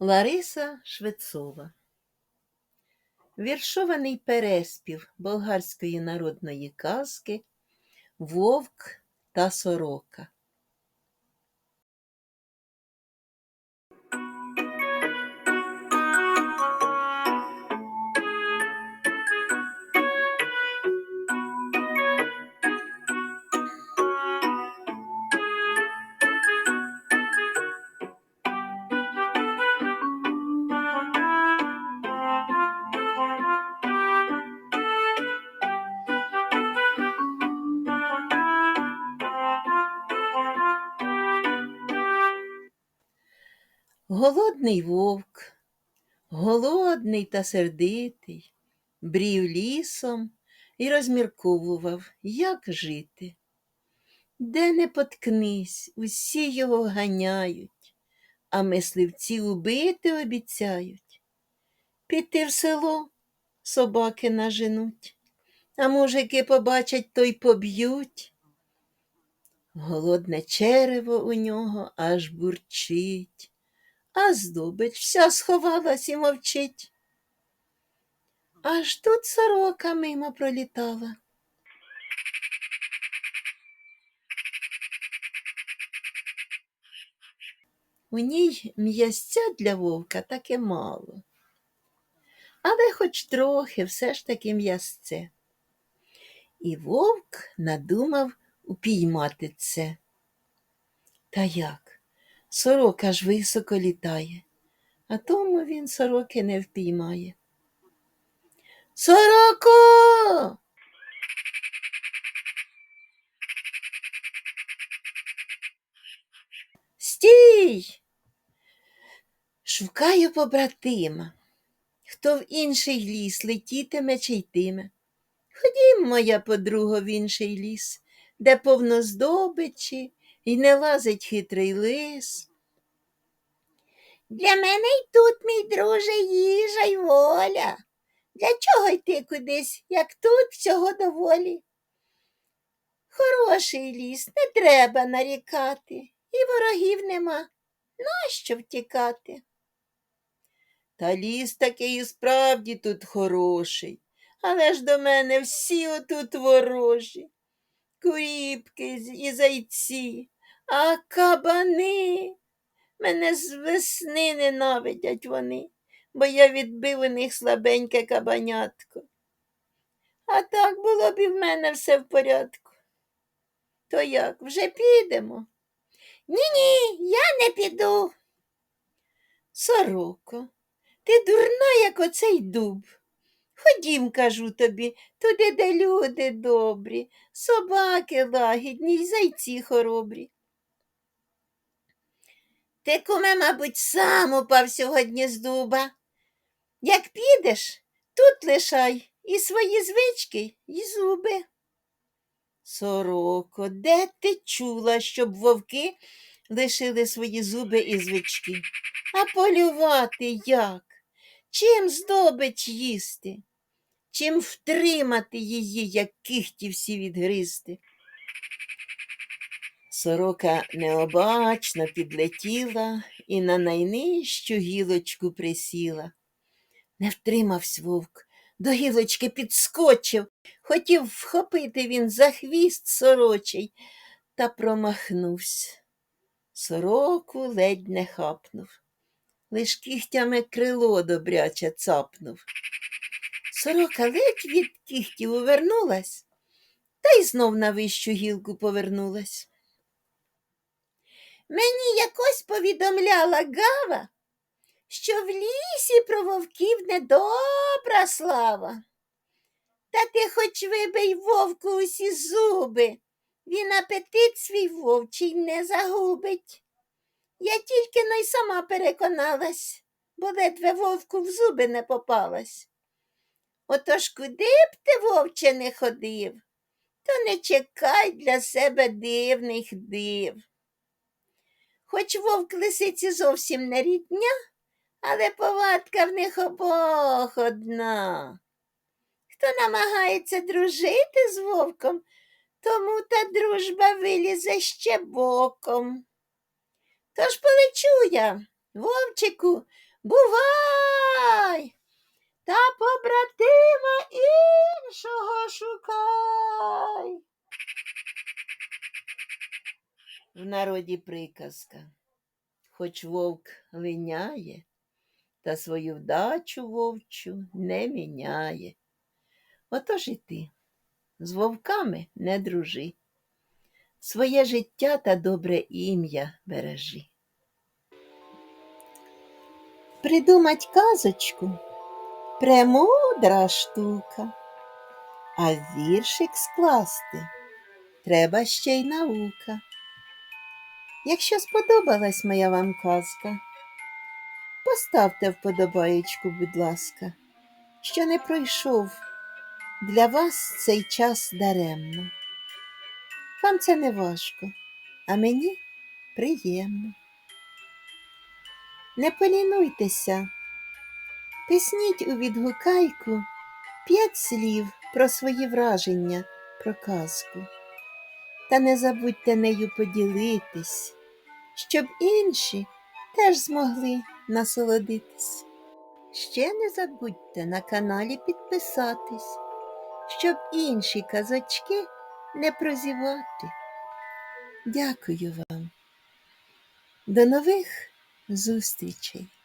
Лариса Швецова Віршований переспів болгарської народної казки Вовк та сорока. Голодний вовк, голодний та сердитий, брів лісом і розмірковував, як жити. Де не поткнись, усі його ганяють, а мисливці убити обіцяють. Піти в село собаки наженуть, а мужики побачать, то й поб'ють. Голодне черево у нього аж бурчить а здобич вся сховалась і мовчить. Аж тут сорока мимо пролітала. У ній м'ясця для вовка таке мало, але хоч трохи все ж таки м'ясце. І вовк надумав упіймати це. Та як? Сорока ж високо літає, а тому він сороки не впіймає. Сороко! Стій! Шукаю побратима, хто в інший ліс летітиме чи йтиме. Ходім, моя подруга, в інший ліс, де повно здобичі, і не лазить хитрий лис. Для мене й тут, мій друже, їжа й воля. Для чого йти кудись, як тут всього доволі? Хороший ліс, не треба нарікати, і ворогів нема. Нащо втікати? Та ліс такий і справді тут хороший, але ж до мене всі отут ворожі. Куріпки і зайці, а кабани. Мене з весни ненавидять вони, бо я відбив у них слабеньке кабанятко. А так було б і в мене все в порядку. То як, вже підемо? Ні-ні, я не піду. Сороко, ти дурна, як оцей дуб. Ходім, кажу тобі, туди, де люди добрі, собаки лагідні й зайці хоробрі. Ти, куме, мабуть, сам упав сьогодні з дуба. Як підеш, тут лишай і свої звички, і зуби. Сороко, де ти чула, щоб вовки лишили свої зуби і звички? А полювати як? Чим здобич їсти? Чим втримати її, як кихті всі відгризти? Сорока необачно підлетіла і на найнижчу гілочку присіла. Не втримався вовк, до гілочки підскочив, хотів вхопити він за хвіст сорочий, та промахнувся. Сороку ледь не хапнув, лиш кігтями крило добряче цапнув. Сорока ледь від кігтів увернулась, та й знов на вищу гілку повернулась. Мені якось повідомляла Гава, що в лісі про вовків недобра слава. Та ти хоч вибий вовку усі зуби, він апетит свій вовчий не загубить. Я тільки но й сама переконалась, бо ледве вовку в зуби не попалась. Отож куди б ти, вовче, не ходив, то не чекай для себе дивних див. Хоч вовк лисиці зовсім не рідня, але повадка в них обох одна. Хто намагається дружити з вовком, тому та дружба вилізе ще боком. Тож полечу я, вовчику, Бувай! Та побратима В народі приказка. Хоч вовк линяє, та свою вдачу вовчу не міняє. Отож і ти з вовками не дружи, своє життя та добре ім'я бережи. Придумать казочку премудра штука, а віршик скласти треба ще й наука. Якщо сподобалась моя вам казка, поставте вподобаєчку, будь ласка, що не пройшов для вас цей час даремно. Вам це не важко, а мені приємно. Не полінуйтеся, писніть у відгукайку п'ять слів про свої враження про казку. Та не забудьте нею поділитись, щоб інші теж змогли насолодитись. Ще не забудьте на каналі підписатись, щоб інші казочки не прозівати. Дякую вам. До нових зустрічей!